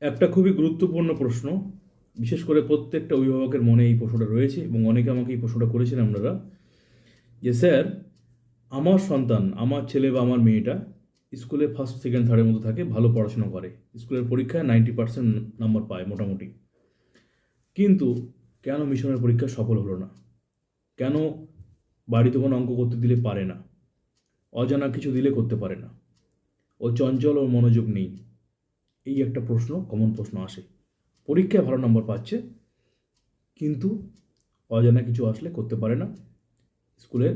একটা খুবই গুরুত্বপূর্ণ প্রশ্ন। বিশেষ করে প্রত্যেকটা অভিভাবকের মনে এই প্রশ্নটা রয়েছে এবং অনেকে আমাকে এই প্রশ্নটা করেছেন আপনারা যে, স্যার, আমার সন্তান, আমার ছেলে বা আমার মেয়েটা স্কুলে ফার্স্ট সেকেন্ড থার্ডের মতো থাকে, ভালো পড়াশোনা করে। স্কুলের পরীক্ষায় নাইনটি পার্সেন্ট নাম্বার পায় মোটামুটি। কিন্তু কেন মিশনের পরীক্ষা সফল হলো না? কেন বাড়িতে কোনো অঙ্ক করতে দিলে পারে না? অজানা কিছু দিলে করতে পারে না? ও চঞ্চল, ওর মনোযোগ নেই। এই একটা প্রশ্ন কমন প্রশ্ন আসে। পরীক্ষায় ভালো নম্বর পাচ্ছে, কিন্তু অজানা কিছু আসলে করতে পারে না। স্কুলের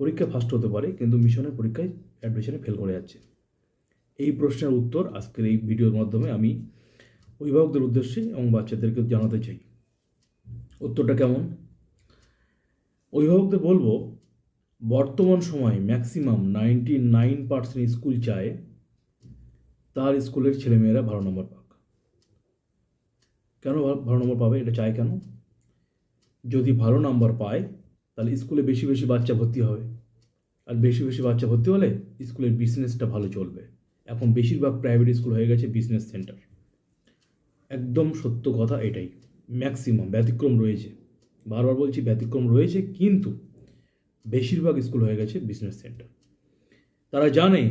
পরীক্ষা ফার্স্ট হতে পারে, কিন্তু মিশনের পরীক্ষায় অ্যাডমিশনে ফেল করে যাচ্ছে। এই প্রশ্নের উত্তর আজকের এই ভিডিওর মাধ্যমে আমি অভিভাবকদের উদ্দেশ্যে এবং বাচ্চাদেরকে জানাতে চাই। উত্তরটা কেমন? অভিভাবকদের বলব, বর্তমান সময়ে maximum ninety nine percent school চায় তার স্কুলের ছেলেমেয়েরা ভালো নম্বর পাক। কেন ভালো নম্বর পাবে? এটা চায় কেন? যদি ভালো নম্বর পায়, তাহলে স্কুলে বেশি বেশি বাচ্চা ভর্তি হবে। আর বেশি বেশি বাচ্চা ভর্তি হলে স্কুলের বিজনেসটা ভালো চলবে। এখন বেশিরভাগ প্রাইভেট স্কুল হয়ে গেছে বিজনেস সেন্টার একদম সত্য কথা এটাই। ম্যাক্সিমাম ব্যতিক্রম রয়েছে। বারবার বলছি ব্যতিক্রম রয়েছে, কিন্তু বেশিরভাগ স্কুল হয়ে গেছে বিজনেস সেন্টার তারা জানে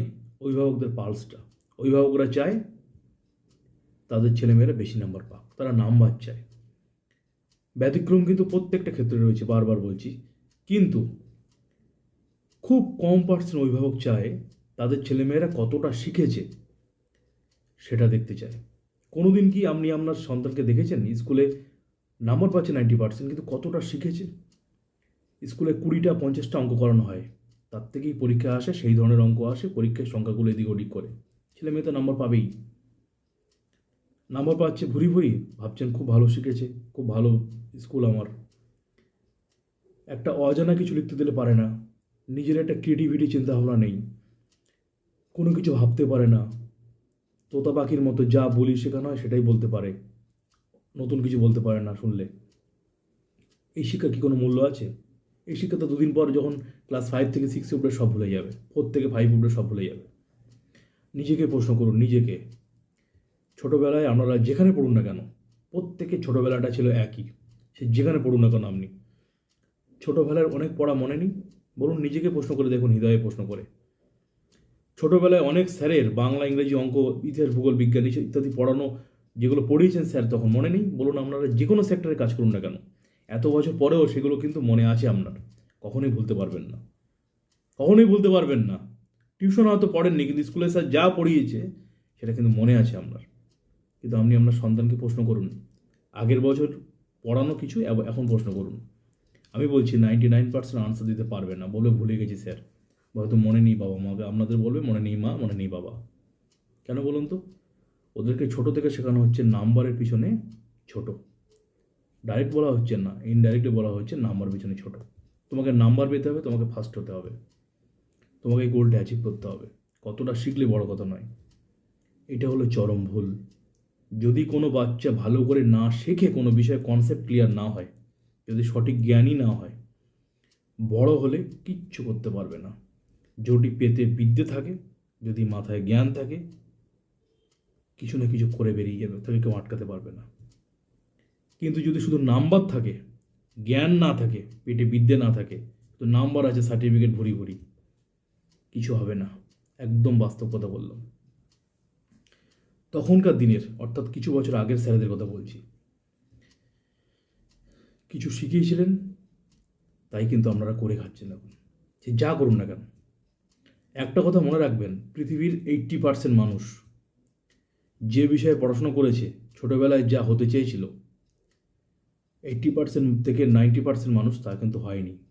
অভিভাবকদের পালসটা অভিভাবকরা চায় তাদের ছেলেমেয়েরা বেশি নাম্বার পাক, তারা নাম্বার চায়। ব্যতিক্রম কিন্তু প্রত্যেকটা ক্ষেত্রে রয়েছে, বারবার বলছি। কিন্তু খুব কম পার্সেন্ট অভিভাবক চায় তাদের ছেলেমেয়েরা কতটা শিখেছে সেটা দেখতে চায়। কোনো দিন কি আপনি আপনার সন্তানকে দেখেছেন? স্কুলে নাম্বার পাচ্ছে নাইনটি পার্সেন্ট কিন্তু কতটা শিখেছে? স্কুলে কুড়িটা, পঞ্চাশটা অঙ্ক করানো হয়, তার থেকেই পরীক্ষা আসে, সেই ধরনের অঙ্ক আসে, পরীক্ষার সংখ্যাগুলো এদিক ওদিক করে। ছেলে মেয়ে তো নাম্বার পাবেই। নাম্বার পাচ্ছে ভুরি ভুরি, ভাবছেন খুব ভালো শিখেছে, খুব ভালো স্কুল আমার। একটা অজানা কিছু লিখতে দিলে পারে না, নিজের একটা ক্রিয়েটিভিটি চিন্তা ভাবনা নেই, কোনো কিছু ভাবতে পারে না। তোতা পাখির মতো যা বলি শেখানো হয় সেটাই বলতে পারে, নতুন কিছু বলতে পারে না শুনলে। এই শিক্ষার কি কোনো মূল্য আছে? এই শিক্ষা তো দুদিন পর যখন ক্লাস ফাইভ থেকে সিক্সে উঠে সব ভুলে যাবে ফোর থেকে ফাইভ উঠে সব ভুলে যাবে। নিজেকে প্রশ্ন করুন, নিজেকে। ছোটোবেলায় আপনারা যেখানে পড়ুন না কেন, প্রত্যেকের ছোটোবেলাটা ছিল একই। সে যেখানে পড়ুন না কেন আপনি। ছোটোবেলার অনেক পড়া মনে নেই বলুন নিজেকে প্রশ্ন করে দেখুন, হৃদয়ে প্রশ্ন করে। ছোটোবেলায় অনেক স্যারের বাংলা, ইংরেজি অঙ্ক, ইতিহাস, ভূগোল, বিজ্ঞান ইত্যাদি পড়ানো যেগুলো পড়িয়েছেন স্যার তখন মনে নেই, বলুন আপনারা যে কোনো সেক্টরে কাজ করুন না কেন। এত বছর পরেও সেগুলো কিন্তু মনে আছে আপনার। কখনোই ভুলতে পারবেন না। কখনোই ভুলতে পারবেন না। টিউশন হয়তো পড়েননি, কিন্তু স্কুলে স্যার যা পড়িয়েছে সেটা কিন্তু মনে আছে আপনার কিন্তু আপনি আপনার সন্তানকে প্রশ্ন করুন। আগের বছর পড়ানো কিছু এখন প্রশ্ন করুন। আমি বলছি নাইনটি নাইন পার্সেন্ট আনসার দিতে পারবে না, বলে ভুলে গেছি স্যার। হয়তো মনে নেই বাবা মা, আপনাদের বলবে মনে নেই মা, মনে নেই বাবা। কেন বলুন তো? ওদেরকে ছোট থেকে শেখানো হচ্ছে নাম্বারের পিছনে ছোট। ডাইরেক্ট বলা হচ্ছে না ইনডাইরেক্টলি বলা হচ্ছে নাম্বার পিছনে ছোট। তোমাকে নাম্বার পেতে হবে, তোমাকে ফার্স্ট হতে হবে। তোমাকে গোলটা অ্যাচিভ করতে হবে। কতটা শিখলে বড় কথা নয়। এটা হলো চরম ভুল। যদি কোনো বাচ্চা ভালো করে না শেখে, কোনো বিষয়ে কনসেপ্ট ক্লিয়ার না হয়, যদি সঠিক জ্ঞানই না হয়, বড় হলে কিচ্ছু করতে পারবে না। যদি পেতে বিদ্যে থাকে, যদি মাথায় জ্ঞান থাকে, কিছু না কিছু করে বেরিয়ে যাবে তাকে কেউ আটকাতে পারবে না। কিন্তু যদি শুধু নাম্বার থাকে, জ্ঞান না থাকে, পেটে বিদ্যে না থাকে, তো নাম্বার আছে সার্টিফিকেট ভরি ভরি। কিছু হবে না। একদম বাস্তব কথা বললাম। তখনকার দিনের, অর্থাৎ কিছু বছর আগের স্যারেদের কথা বলছি। কিছু শিখিয়েছিলেন, তাই কিন্তু আপনারা করে খাচ্ছেন এখন সে যা করুন না কেন। একটা কথা মনে রাখবেন, পৃথিবীর এইট্টি পার্সেন্ট মানুষ যে বিষয়ে পড়াশোনা করেছে, ছোটোবেলায় যা হতে চেয়েছিল এইট্টি পার্সেন্ট থেকে নাইনটি পার্সেন্ট মানুষ তা কিন্তু হয়নি।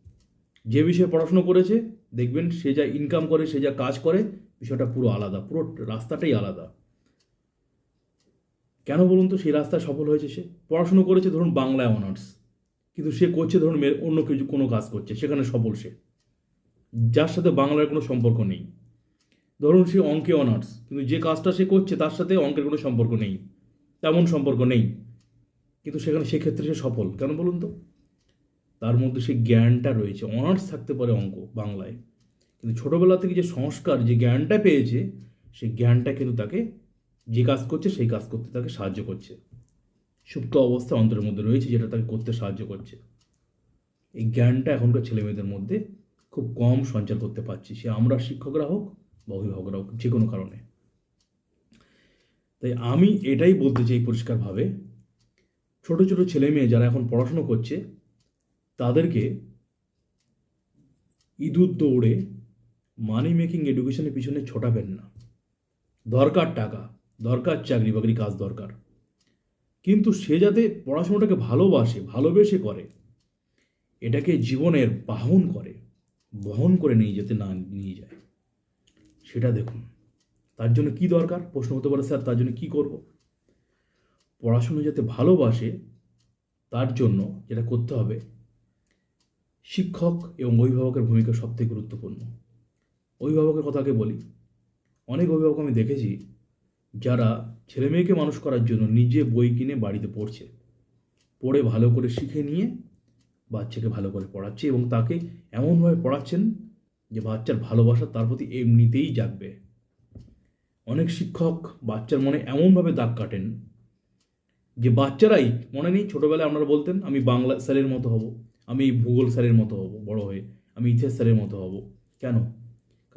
যে বিষয়ে পড়াশুনো করেছে, দেখবেন সে যা ইনকাম করে, সে যা কাজ করে, বিষয়টা পুরো আলাদা, পুরো রাস্তাটাই আলাদা। কেন বলুন তো সেই রাস্তায় সফল হয়েছে সে? পড়াশুনো করেছে ধরুন বাংলায় অনার্স, কিন্তু সে করছে ধরুন মে- অন্য কিছু, কোনো কাজ করছে, সেখানে সফল সে। যার সাথে বাংলার কোনো সম্পর্ক নেই। ধরুন সে অঙ্কে অনার্স, কিন্তু যে কাজটা সে করছে, তার সাথে অঙ্কের কোনো সম্পর্ক নেই। তেমন সম্পর্ক নেই। কিন্তু সেখানে সেক্ষেত্রে সে সফল, কেন বলুন তো? তার মধ্যে সেই জ্ঞানটা রয়েছে। অনার্স থাকতে পারে অঙ্ক বাংলায়। কিন্তু ছোটোবেলা থেকে যে সংস্কার, যে জ্ঞানটা পেয়েছে, সেই জ্ঞানটা কিন্তু তাকে যে কাজ করছে, সেই কাজ করতে তাকে সাহায্য করছে। সুপ্ত অবস্থা অন্তরের মধ্যে রয়েছে যেটা তাকে করতে সাহায্য করছে। এই জ্ঞানটা এখনকার ছেলেমেয়েদের মধ্যে খুব কম সঞ্চার করতে পারছি। সে আমরা শিক্ষকরা হোক বা অভিভাবকরা হোক, যে কোনো কারণে। তাই আমি এটাই বলতে চাই পরিষ্কারভাবে। ছোট ছোট ছেলে মেয়ে যারা এখন পড়াশুনো করছে তাদেরকে ইঁদুর দৌড়ে মানি মেকিং এডুকেশনের পিছনে ছোটাবেন না। দরকার টাকা, দরকার চাকরি বাকরি কাজ দরকার। কিন্তু সে যাতে পড়াশোনাটাকে ভালোবাসে, ভালোবেসে করে, এটাকে জীবনের বাহন করে, বহন করে নিয়ে যেতে না, নিয়ে যায়। সেটা দেখুন, তার জন্য কি দরকার? প্রশ্ন হতে পারে, স্যার, তার জন্য কি করব? পড়াশুনো যাতে ভালোবাসে, তার জন্য যেটা করতে হবে শিক্ষক এবং অভিভাবকের ভূমিকা সবথেকে গুরুত্বপূর্ণ। অভিভাবকের কথাকে বলি, অনেক অভিভাবক আমি দেখেছি যারা ছেলে মেয়েকে মানুষ করার জন্য নিজে বই কিনে বাড়িতে পড়ছে। পড়ে ভালো করে শিখে নিয়ে বাচ্চাকে ভালো করে পড়াচ্ছে এবং তাকে এমনভাবে পড়াচ্ছেন যে বাচ্চার ভালোবাসা তার প্রতি এমনিতেই জাগবে। অনেক শিক্ষক বাচ্চার মনে এমনভাবে দাগ কাটেন যে বাচ্চারাই, মনে নেই ছোটোবেলায় আপনারা বলতেন, আমি বাংলা স্যারের মতো হব। আমি ভূগোল স্যারের মতো হব, বড় হয়ে আমি ইতিহাস স্যারের মতো হব। কেন?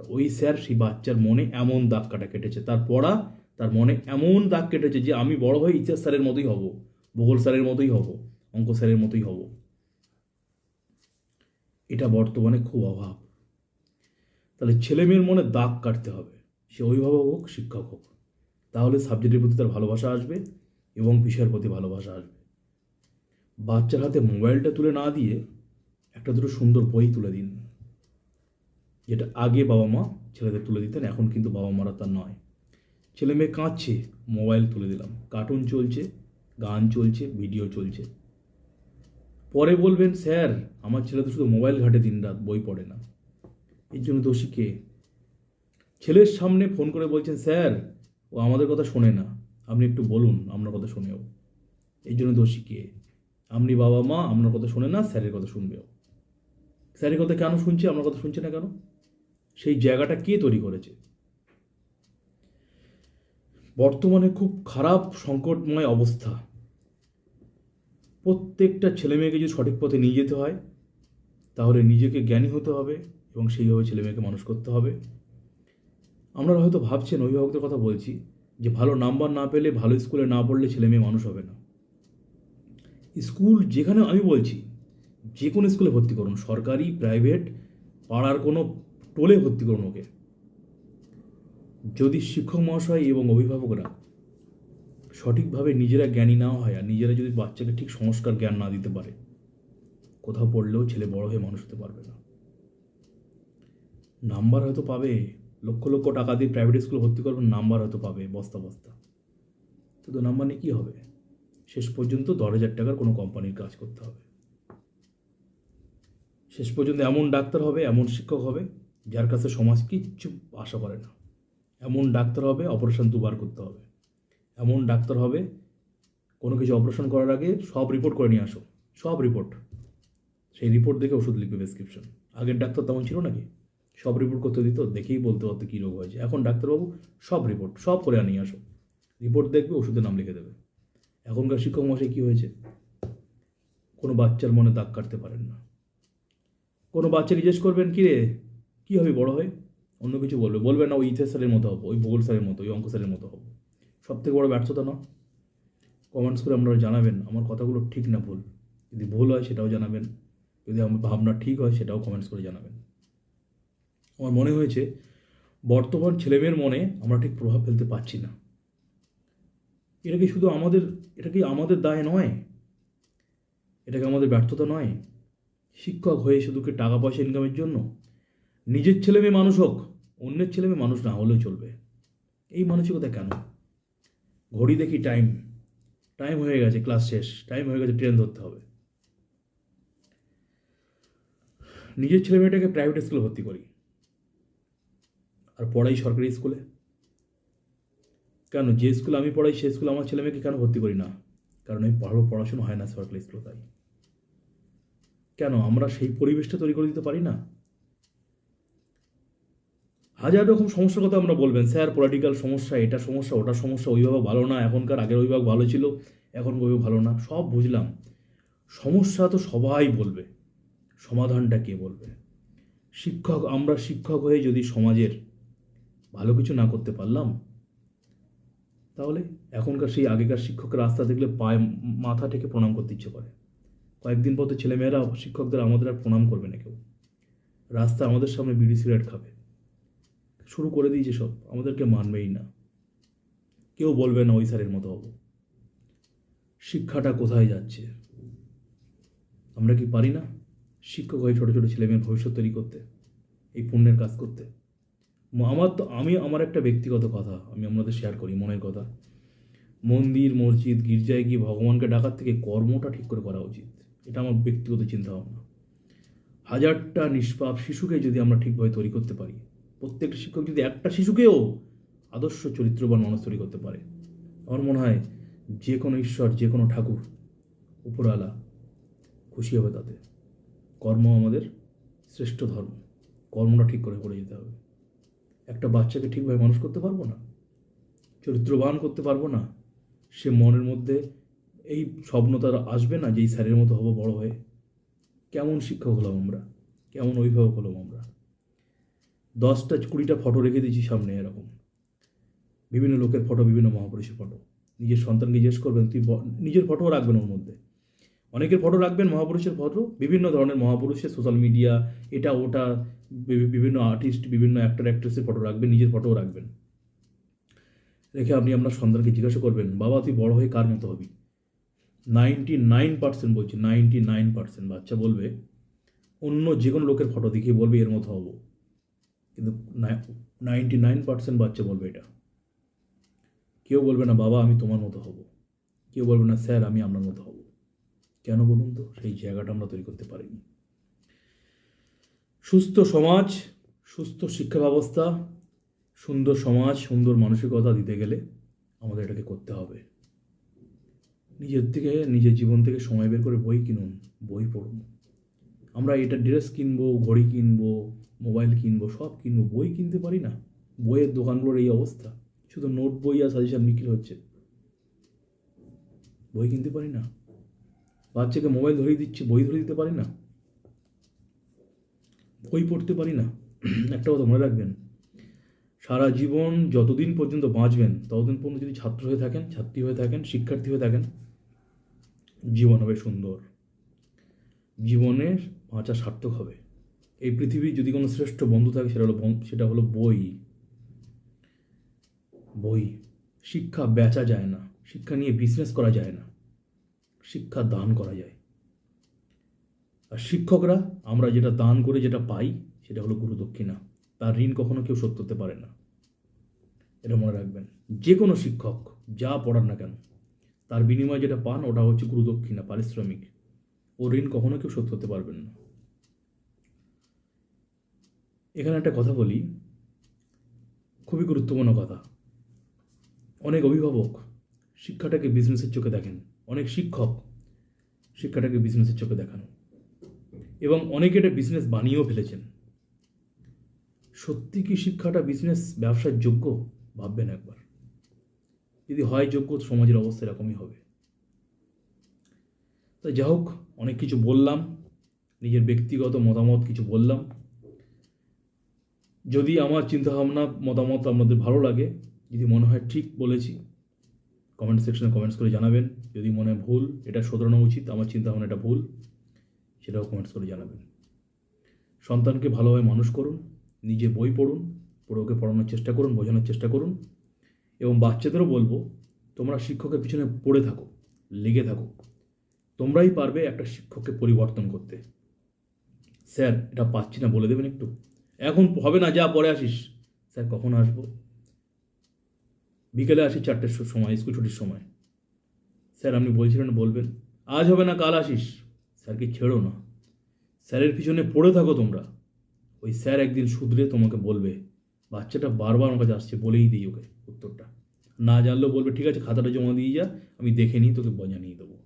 ওই স্যার সেই বাচ্চার মনে এমন দাগ কাটা কেটেছে। তার পড়া, তার মনে এমন দাগ কেটেছে যে আমি বড় হয়ে ইতিহাস স্যারের মতোই হব, ভূগোল স্যারের মতোই হব, অঙ্ক স্যারের মতোই হব। এটা বর্তমানে খুব অভাব। তাহলে ছেলে মেয়ের মনে দাগ কাটতে হবে। সে অভিভাবক হোক, শিক্ষক হোক। তাহলে সাবজেক্টের প্রতি তার ভালোবাসা আসবে এবং বিষয়ের প্রতি ভালোবাসা আসবে। বাচ্চার হাতে মোবাইলটা তুলে না দিয়ে একটা দুটো সুন্দর বই তুলে দিন, যেটা আগে বাবা মা ছেলেদের তুলে দিতেন, এখন কিন্তু বাবা মারা তা নয়। ছেলে মেয়ে কাঁদছে, মোবাইল তুলে দিলাম। কার্টুন চলছে, গান চলছে, ভিডিও চলছে। পরে বলবেন, স্যার, আমার ছেলে তো শুধু মোবাইল ঘাটে দিন রাত, বই পড়ে না। এর জন্য দোষী কে? ছেলের সামনে ফোন করে বলছেন, স্যার, ও আমাদের কথা শোনে না। আপনি একটু বলুন আপনার কথা শুনেও এই জন্য দোষী কে? আপনি বাবা মা আপনার কথা শোনে না, স্যারের কথা শুনবেও। স্যারের কথা কেন শুনছে আপনার কথা শুনছে না কেন? সেই জায়গাটা কে তৈরি করেছে? বর্তমানে খুব খারাপ, সংকটময় অবস্থা। প্রত্যেকটা ছেলে মেয়েকে যদি সঠিক পথে নিয়ে যেতে হয়, তাহলে নিজেকে জ্ঞানী হতে হবে এবং সেইভাবে ছেলে মেয়েকে মানুষ করতে হবে। আপনারা হয়তো ভাবছেন, অভিভাবকদের কথা বলছি, যে ভালো নাম্বার না পেলে, ভালো স্কুলে না পড়লে ছেলে মেয়ে মানুষ হবে না। স্কুল যেখানে আমি বলছি, যে কোনো স্কুলে ভর্তি করুন, সরকারি প্রাইভেট পাড়ার কোনো টোলে ভর্তি করুন ওকে। যদি শিক্ষক মহাশয় এবং অভিভাবকরা সঠিকভাবে নিজেরা জ্ঞানী না হয় আর নিজেরা যদি বাচ্চাকে ঠিক সংস্কার জ্ঞান না দিতে পারে, কোথাও পড়লেও ছেলে বড় হয়ে মানুষ হতে পারবে না। নাম্বার হয়তো পাবে, লক্ষ লক্ষ টাকা দিয়ে প্রাইভেট স্কুলে ভর্তি করবেন নাম্বার হয়তো পাবে, বস্তা বস্তা। কিন্তু নাম্বার নিয়ে কী হবে? শেষ পর্যন্ত দশ হাজার টাকার কোনো কোম্পানির কাজ করতে হবে। শেষ পর্যন্ত এমন ডাক্তার হবে, এমন শিক্ষক হবে, যার কাছে সমাজ কিচ্ছু আশা করে না। এমন ডাক্তার হবে, অপারেশন দুবার করতে হবে। এমন ডাক্তার হবে, কোনো কিছু অপারেশন করার আগে সব রিপোর্ট করে নিয়ে আসো, সব রিপোর্ট। সেই রিপোর্ট দেখে ওষুধ লিখবে প্রেসক্রিপশন। আগের ডাক্তার তেমন ছিল নাকি? সব রিপোর্ট করতে দিত, দেখেই বলতে পারতো কী রোগ হয়েছে। এখন ডাক্তারবাবু সব রিপোর্ট, সব করে নিয়ে আসো। রিপোর্ট দেখবে, ওষুধের নাম লিখে দেবে। এখনকার শিক্ষক মশাই কী হয়েছে? কোনো বাচ্চার মনে দাগ কাটতে পারেন না। কোনো বাচ্চা জিজ্ঞেস করবেন কী রে কী হবে বড় হয়ে? অন্য কিছু বলবে। বলবে না, ওই ইতিহাস স্যারের মতো হব, ওই ভূগোল স্যারের মতো, ওই অঙ্ক স্যারের মতো হব। সব থেকে বড় ব্যর্থতা না কমেন্টস করে আপনারা জানাবেন, আমার কথাগুলো ঠিক না ভুল। যদি ভুল হয় সেটাও জানাবেন, যদি আমার ভাবনা ঠিক হয় সেটাও কমেন্টস করে জানাবেন। আমার মনে হয়েছে, বর্তমান ছেলেমেয়ের মনে আমরা ঠিক প্রভাব ফেলতে পারছি না। এটা কি শুধু আমাদের, এটা কি আমাদের দায় নয়? এটা কি আমাদের ব্যর্থতা নয়? শিক্ষক হয়ে শুধু কি টাকা পয়সা ইনকামের জন্য? নিজের ছেলে মেয়ে মানুষ হোক, অন্যের ছেলে মেয়ে মানুষ না হলেও চলবে। এই মানসিকতা কেন? ঘড়ি দেখি টাইম টাইম হয়ে গেছে ক্লাস শেষ। টাইম হয়ে গেছে ট্রেন ধরতে হবে। নিজের ছেলে মেয়েটাকে প্রাইভেট স্কুলে ভর্তি করি। আর পড়াই সরকারি স্কুলে কেন? যে স্কুলে আমি পড়াই সেই স্কুলে আমার ছেলে মেয়েকে কেন ভর্তি করি না? কারণ আমি ভালো পড়াশোনা হয় না সরকারি স্কুলে তাই। কেন? আমরা সেই পরিবেশটা তৈরি করে দিতে পারি না? হাজার রকম সমস্যার কথা আমরা বলবেন, স্যার পলিটিক্যাল সমস্যা, এটা সমস্যা, ওটা সমস্যা, অভিভাবক ভালো না, এখনকার আগের অভিভাবক ভালো ছিল, এখন অভিভাবক ভালো না, সব বুঝলাম। সমস্যা তো সবাই বলবে, সমাধানটা কে বলবে? শিক্ষক, আমরা শিক্ষক হয়ে যদি সমাজের ভালো কিছু না করতে পারলাম তাহলে এখনকার সেই আগেকার শিক্ষকের রাস্তা দেখলে পায়ে মাথা থেকে প্রণাম করতে ইচ্ছে করে। কয়েকদিন পর তো ছেলেমেয়েরা, শিক্ষকদের আমাদের আর প্রণাম করবে না কেউ। রাস্তা আমাদের সামনে বিড়ি সিগারেট খাবে। শুরু করে দিয়েছে সব, আমাদেরকে মানবেই না। কেউ বলবে না ওই স্যারের মতো হব। শিক্ষাটা কোথায় যাচ্ছে? আমরা কি পারি না? শিক্ষক হয়ে ছোটো ছোটো ছেলেমেয়ের ভবিষ্যৎ তৈরি করতে, এই পুণ্যের কাজ করতে? আমার তো আমি আমার একটা ব্যক্তিগত কথা, আমি আপনাদের শেয়ার করি, মনের কথা। মন্দির, মসজিদ, গির্জায় গিয়ে ভগবানকে ডাকার থেকে কর্মটা ঠিক করে করা উচিত। এটা আমার ব্যক্তিগত চিন্তা ভাবনা হাজারটা নিষ্পাপ শিশুকে যদি আমরা ঠিকভাবে তৈরি করতে পারি, প্রত্যেকটা শিক্ষক যদি একটা শিশুকেও আদর্শ, চরিত্রবান মানুষ তৈরি করতে পারে, আমার মনে হয় যে কোনো ঈশ্বর, যে কোনো ঠাকুর উপরওয়ালা খুশি হবে তাতে। কর্ম আমাদের শ্রেষ্ঠ ধর্ম। কর্মটা ঠিক করে করে যেতে হবে। একটা বাচ্চাকে ঠিকভাবে মানুষ করতে পারব না, চরিত্রবান করতে পারব না, সে মনের মধ্যে এই স্বপ্ন তার আসবে না যে এই স্যারের মতো হব বড় হয়ে। কেমন শিক্ষক হলাম আমরা? কেমন অভিভাবক হলাম আমরা? দশটা, কুড়িটা ফটো রেখে দিয়েছি সামনে এরকম। বিভিন্ন লোকের ফটো বিভিন্ন মহাপুরুষের ফটো নিজের সন্তানকে জিজ্ঞেস করবেন, তুই নিজের ফটোও রাখবেন ওর মধ্যে। অনেকের ফটো রাখবেন, মহাপুরুষের ফটো, বিভিন্ন ধরনের মহাপুরুষের সোশ্যাল মিডিয়া এটা, ওটা বিভিন্ন আর্টিস্ট বিভিন্ন অ্যাক্টর অ্যাক্ট্রেসের ফটো রাখবেন, নিজের ফটোও রাখবেন। রেখে আপনি আপনার সন্তানকে জিজ্ঞাসা করবেন, বাবা, তুই বড় হয়ে কার মতো হবি? নাইনটি নাইন পার্সেন্ট বলছি নাইনটি নাইন পার্সেন্ট বাচ্চা বলবে, অন্য যে কোনো লোকের ফটো দেখিয়ে বলবে, এর মতো হব। কিন্তু নাইনটি নাইন পার্সেন্ট বাচ্চা বলবে এটা। কেউ বলবে না, বাবা, আমি তোমার মতো হব। কেউ বলবে না, স্যার, আমি আপনার মতো হব। কেন বলুন তো? সেই জায়গাটা আমরা তৈরি করতে পারিনি। সুস্থ সমাজ, সুস্থ শিক্ষা ব্যবস্থা, সুন্দর সমাজ, সুন্দর মানসিকতা দিতে গেলে আমাদের এটাকে করতে হবে। নিজের থেকে, নিজের জীবন থেকে সময় বের করে বই কিনুন, বই পড়ুন। আমরা এটা ড্রেস কিনবো, ঘড়ি কিনবো, মোবাইল কিনবো, সব কিনবো, বই কিনতে পারি না। বইয়ের দোকানগুলোর এই অবস্থা। শুধু নোট বই আর সাজেশন বিক্রি হচ্ছে। বই কিনতে পারি না? বাচ্চাকে মোবাইল ধরিয়ে দিচ্ছে, বই ধরে দিতে পারি না? বই পড়তে পারি না? একটা কথা মনে রাখবেন, সারা জীবন যতদিন পর্যন্ত বাঁচবেন, ততদিন পর্যন্ত যদি ছাত্র হয়ে থাকেন, ছাত্রী হয়ে থাকেন, শিক্ষার্থী হয়ে থাকেন, জীবন হবে সুন্দর। জীবনের বাঁচা সার্থক হবে। এই পৃথিবীর যদি কোনো শ্রেষ্ঠ বন্ধু থাকে, সেটা হলো সেটা হলো বই। বই। শিক্ষা বেচা যায় না। শিক্ষা নিয়ে বিজনেস করা যায় না। শিক্ষা দান করা যায়। আর শিক্ষকরা, আমরা যেটা দান করে, যেটা পাই, সেটা হলো গুরু দক্ষিণা। তার ঋণ কখনো কেউ শোধ করতে পারে না। এটা মনে রাখবেন। যে কোনো শিক্ষক, যা পড়ান না কেন, তার বিনিময়ে যেটা পান, ওটা হচ্ছে গুরু দক্ষিণা, পারিশ্রমিক। ও ঋণ কখনো কেউ শোধ করতে পারবেন না। এখানে একটা কথা বলি। খুবই গুরুত্বপূর্ণ কথা। অনেক অভিভাবক শিক্ষাটাকে বিজনেসের চোখে দেখেন। অনেক শিক্ষক শিক্ষাটাকে বিজনেসের চোখে দেখানো। এবং অনেকে এটা বিজনেস বানিয়েও ফেলেছেন। সত্যি কি শিক্ষাটা বিজনেস ব্যবসার যোগ্য? ভাববেন একবার। যদি হয় যোগ্য, সমাজের অবস্থা এরকমই হবে। তো যাই হোক, অনেক কিছু বললাম, নিজের ব্যক্তিগত মতামত কিছু বললাম। যদি আমার চিন্তাভাবনা, মতামত আপনাদের ভালো লাগে, যদি মনে হয় ঠিক বলেছি কমেন্ট সেকশনে কমেন্টস করে জানাবেন। যদি মনে ভুল, এটা শোধরানো উচিত। আমার চিন্তাভাবনা, এটা ভুল, সেটাও কমেন্টস করে জানাবেন। সন্তানকে ভালোভাবে মানুষ করুন, নিজে বই পড়ুন পড়ে ওকে পড়ানোর চেষ্টা করুন, বোঝানোর চেষ্টা করুন। এবং বাচ্চাদেরও বলব, তোমরা শিক্ষকের পিছনে পড়ে থাকো, লেগে থাকো। তোমরাই পারবে একটা শিক্ষককে পরিবর্তন করতে। স্যার, এটা পাচ্ছি না, বলে দেবেন একটু? এখন হবে না, যা পরে আসিস। স্যার, কখন আসব? বিকেলে আসি চারটের সময়, স্কুল ছুটির সময়। স্যার আপনি বলছিলেন, বলবেন, আজ হবে না, কাল আসিস। স্যারকে ছেড়ো না। স্যারের পিছনে পড়ে থাকো তোমরা। ওই স্যার একদিন শুধরে তোমাকে বলবে, বাচ্চাটা বারবার আমার কাছে আসছে, বলেই দিই ওকে উত্তরটা। না জানলেও বলবে, ঠিক আছে, খাতাটা জমা দিয়ে যা, আমি দেখে নিই, তোকে জানিয়ে দেবো।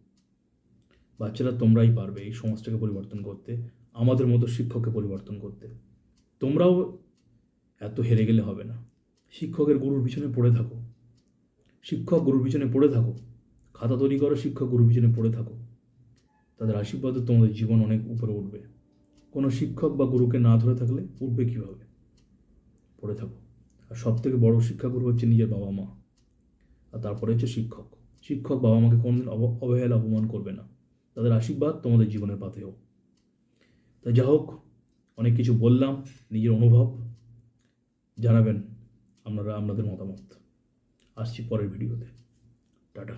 বাচ্চারা তোমরাই পারবে এই সমাজটাকে পরিবর্তন করতে, আমাদের মতো শিক্ষককে পরিবর্তন করতে। তোমরাও এত হেরে গেলে হবে না। শিক্ষকের গুরুর পিছনে পড়ে থাকো। শিক্ষক গুরুর পিছনে পড়ে থাকো। খাতা তৈরি করো, শিক্ষক গুরুর পিছনে পড়ে থাকো। তাদের আশীর্বাদে তোমাদের জীবন অনেক উপরে উঠবে। কোনো শিক্ষক বা গুরুকে না ধরে থাকলে উঠবে কীভাবে? পড়ে থাকো। আর সব থেকে বড় শিক্ষাগুরু হচ্ছে নিজের বাবা মা। আর তারপরে হচ্ছে শিক্ষক। শিক্ষক বাবা মাকে কোনোদিন অব- অবহেলা, অপমান করবে না। তাদের আশীর্বাদ তোমাদের জীবনের পাথেও তাই যা হোক, অনেক কিছু বললাম, নিজের অনুভব। জানাবেন আপনারা, আপনাদের মতামত। আসছি পরের ভিডিওতে। টাটা।